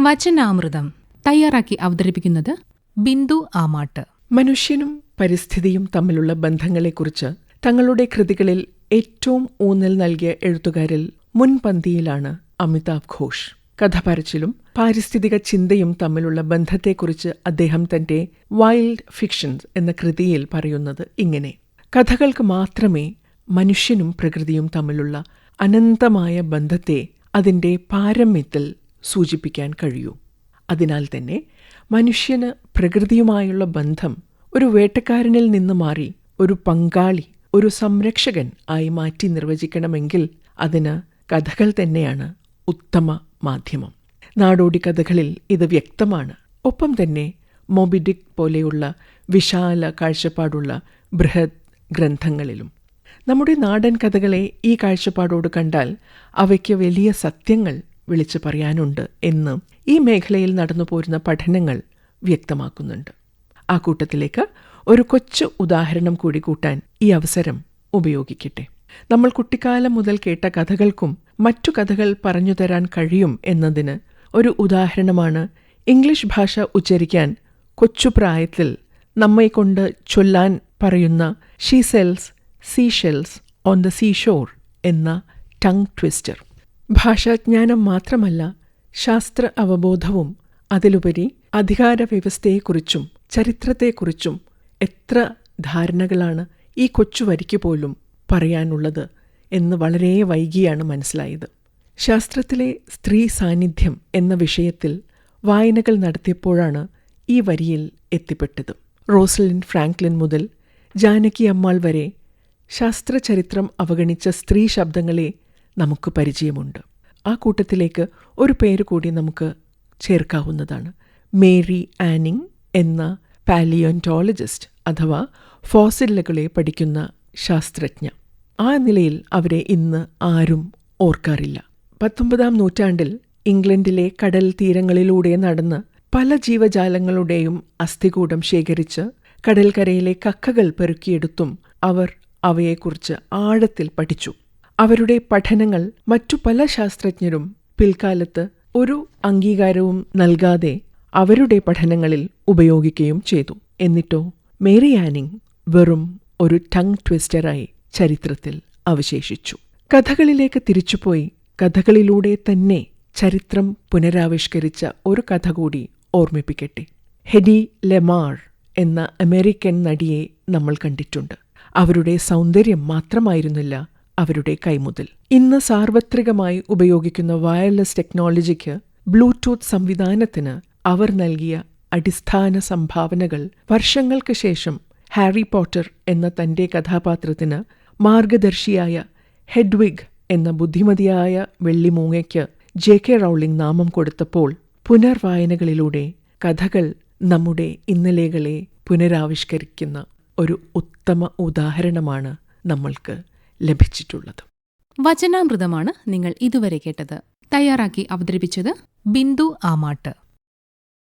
വചനാമൃതം തയ്യാറാക്കി അവതരിപ്പിക്കുന്നത് ബിന്ദു ആമാട്ട്. മനുഷ്യനും പരിസ്ഥിതിയും തമ്മിലുള്ള ബന്ധങ്ങളെക്കുറിച്ച് തങ്ങളുടെ കൃതികളിൽ ഏറ്റവും ഊന്നൽ നൽകിയ എഴുത്തുകാരിൽ മുൻപന്തിയിലാണ് അമിതാഭ് ഘോഷ്. കഥ പറച്ചിലും പാരിസ്ഥിതിക ചിന്തയും തമ്മിലുള്ള ബന്ധത്തെക്കുറിച്ച് അദ്ദേഹം തന്റെ വൈൽഡ് ഫിക്ഷൻസ് എന്ന കൃതിയിൽ പറയുന്നത് ഇങ്ങനെ. കഥകൾക്ക് മാത്രമേ മനുഷ്യനും പ്രകൃതിയും തമ്മിലുള്ള അനന്തമായ ബന്ധത്തെ അതിന്റെ പാരമ്യത്തിൽ സൂചിപ്പിക്കാൻ കഴിയൂ. അതിനാൽ തന്നെ മനുഷ്യന് പ്രകൃതിയുമായുള്ള ബന്ധം ഒരു വേട്ടക്കാരനിൽ നിന്ന് മാറി ഒരു പങ്കാളി ഒരു സംരക്ഷകൻ ആയി മാറ്റി നിർവചിക്കണമെങ്കിൽ അതിന് കഥകൾ തന്നെയാണ് ഉത്തമ മാധ്യമം. നാടോടി കഥകളിൽ ഇത് വ്യക്തമാണ്. ഒപ്പം തന്നെ മൊബിഡിക് പോലെയുള്ള വിശാല കാഴ്ചപ്പാടുള്ള ബൃഹത് ഗ്രന്ഥങ്ങളിലും. നമ്മുടെ നാടൻ കഥകളെ ഈ കാഴ്ചപ്പാടോട് കണ്ടാൽ അവയ്ക്ക് വലിയ സത്യങ്ങൾ വിളിച്ചു പറയാനുണ്ട് എന്ന് ഈ മേഖലയിൽ നടന്നു പോരുന്ന പഠനങ്ങൾ വ്യക്തമാക്കുന്നുണ്ട്. ആ കൂട്ടത്തിലേക്ക് ഒരു കൊച്ചു ഉദാഹരണം കൂടി കൂട്ടാൻ ഈ അവസരം ഉപയോഗിക്കട്ടെ. നമ്മൾ കുട്ടിക്കാലം മുതൽ കേട്ട കഥകൾക്കും മറ്റു കഥകൾ പറഞ്ഞു തരാൻ കഴിയും എന്നതിന് ഒരു ഉദാഹരണമാണ് ഇംഗ്ലീഷ് ഭാഷ ഉച്ചരിക്കാൻ കൊച്ചുപ്രായത്തിൽ നമ്മെക്കൊണ്ട് ചൊല്ലാൻ പറയുന്ന she sells sea shells on the sea shore എന്ന ടങ് ട്വിസ്റ്റർ. ഭാഷാജ്ഞാനം മാത്രമല്ല ശാസ്ത്ര അവബോധവും അതിലുപരി അധികാര വ്യവസ്ഥയെക്കുറിച്ചും ചരിത്രത്തെക്കുറിച്ചും എത്ര ധാരണകളാണ് ഈ കൊച്ചുവരിക്ക് പോലും പറയാനുള്ളത് എന്ന് വളരെ വൈകിയാണ് മനസ്സിലായത്. ശാസ്ത്രത്തിലെ സ്ത്രീ സാന്നിധ്യം എന്ന വിഷയത്തിൽ വായനകൾ നടത്തിയപ്പോഴാണ് ഈ വരിയിൽ എത്തിപ്പെട്ടത്. റോസലിൻ ഫ്രാങ്ക്ലിൻ മുതൽ ജാനകി അമ്മാൾ വരെ ശാസ്ത്രചരിത്രം അവഗണിച്ച സ്ത്രീ ശബ്ദങ്ങളെ നമുക്ക് പരിചയമുണ്ട്. ആ കൂട്ടത്തിലേക്ക് ഒരു പേര് കൂടി നമുക്ക് ചേർക്കാവുന്നതാണ്. മേരി ആനിങ് എന്ന പാലിയോന്റോളജിസ്റ്റ് അഥവാ ഫോസിലുകളെ പഠിക്കുന്ന ശാസ്ത്രജ്ഞ. ആ നിലയിൽ അവരെ ഇന്ന് ആരും ഓർക്കാറില്ല. പത്തൊമ്പതാം നൂറ്റാണ്ടിൽ ഇംഗ്ലണ്ടിലെ കടൽ തീരങ്ങളിലൂടെ നടന്ന് പല ജീവജാലങ്ങളുടെയും അസ്ഥികൂടം ശേഖരിച്ച് കടൽക്കരയിലെ കക്കകൾ പെറുക്കിയെടുത്തും അവർ അവയെക്കുറിച്ച് ആഴത്തിൽ പഠിച്ചു. അവരുടെ പഠനങ്ങൾ മറ്റു പല ശാസ്ത്രജ്ഞരും പിൽക്കാലത്ത് ഒരു അംഗീകാരവും നൽകാതെ അവരുടെ പഠനങ്ങളിൽ ഉപയോഗിക്കുകയും ചെയ്തു. എന്നിട്ടോ മേരി ആനിങ് വെറും ഒരു ടങ് ട്വിസ്റ്ററായി ചരിത്രത്തിൽ അവശേഷിച്ചു. കഥകളിലേക്ക് തിരിച്ചുപോയി. കഥകളിലൂടെ തന്നെ ചരിത്രം പുനരാവിഷ്കരിച്ച ഒരു കഥ കൂടി ഓർമ്മിപ്പിക്കട്ടെ. ഹെഡി ലെമാർ എന്ന അമേരിക്കൻ നടിയെ നമ്മൾ കണ്ടിട്ടുണ്ട്. അവരുടെ സൗന്ദര്യം മാത്രമായിരുന്നില്ല അവരുടെ കൈമുതൽ. ഇന്ന് സാർവത്രികമായി ഉപയോഗിക്കുന്ന വയർലെസ് ടെക്നോളജിക്ക് ബ്ലൂടൂത്ത് സംവിധാനത്തിന് അവർ നൽകിയ അടിസ്ഥാന സംഭാവനകൾ വർഷങ്ങൾക്ക് ശേഷം ഹാരി പോട്ടർ എന്ന തന്റെ കഥാപാത്രത്തിന് മാർഗദർശിയായ ഹെഡ്വിഗ് എന്ന ബുദ്ധിമതിയായ വെള്ളിമൂങ്ങയ്ക്ക് ജെ കെ റൗളിംഗ് നാമം കൊടുത്തപ്പോൾ പുനർവായനകളിലൂടെ കഥകൾ നമ്മുടെ ഇന്നലെകളെ പുനരാവിഷ്കരിക്കുന്ന ഒരു ഉത്തമ ഉദാഹരണമാണ് നമ്മൾക്ക്. ലഭിച്ചിട്ടുള്ളത്. വചനാമൃതമാണ് നിങ്ങൾ ഇതുവരെ കേട്ടത്. തയ്യാറാക്കി അവതരിപ്പിച്ചത് ബിന്ദു ആമാട്ട്.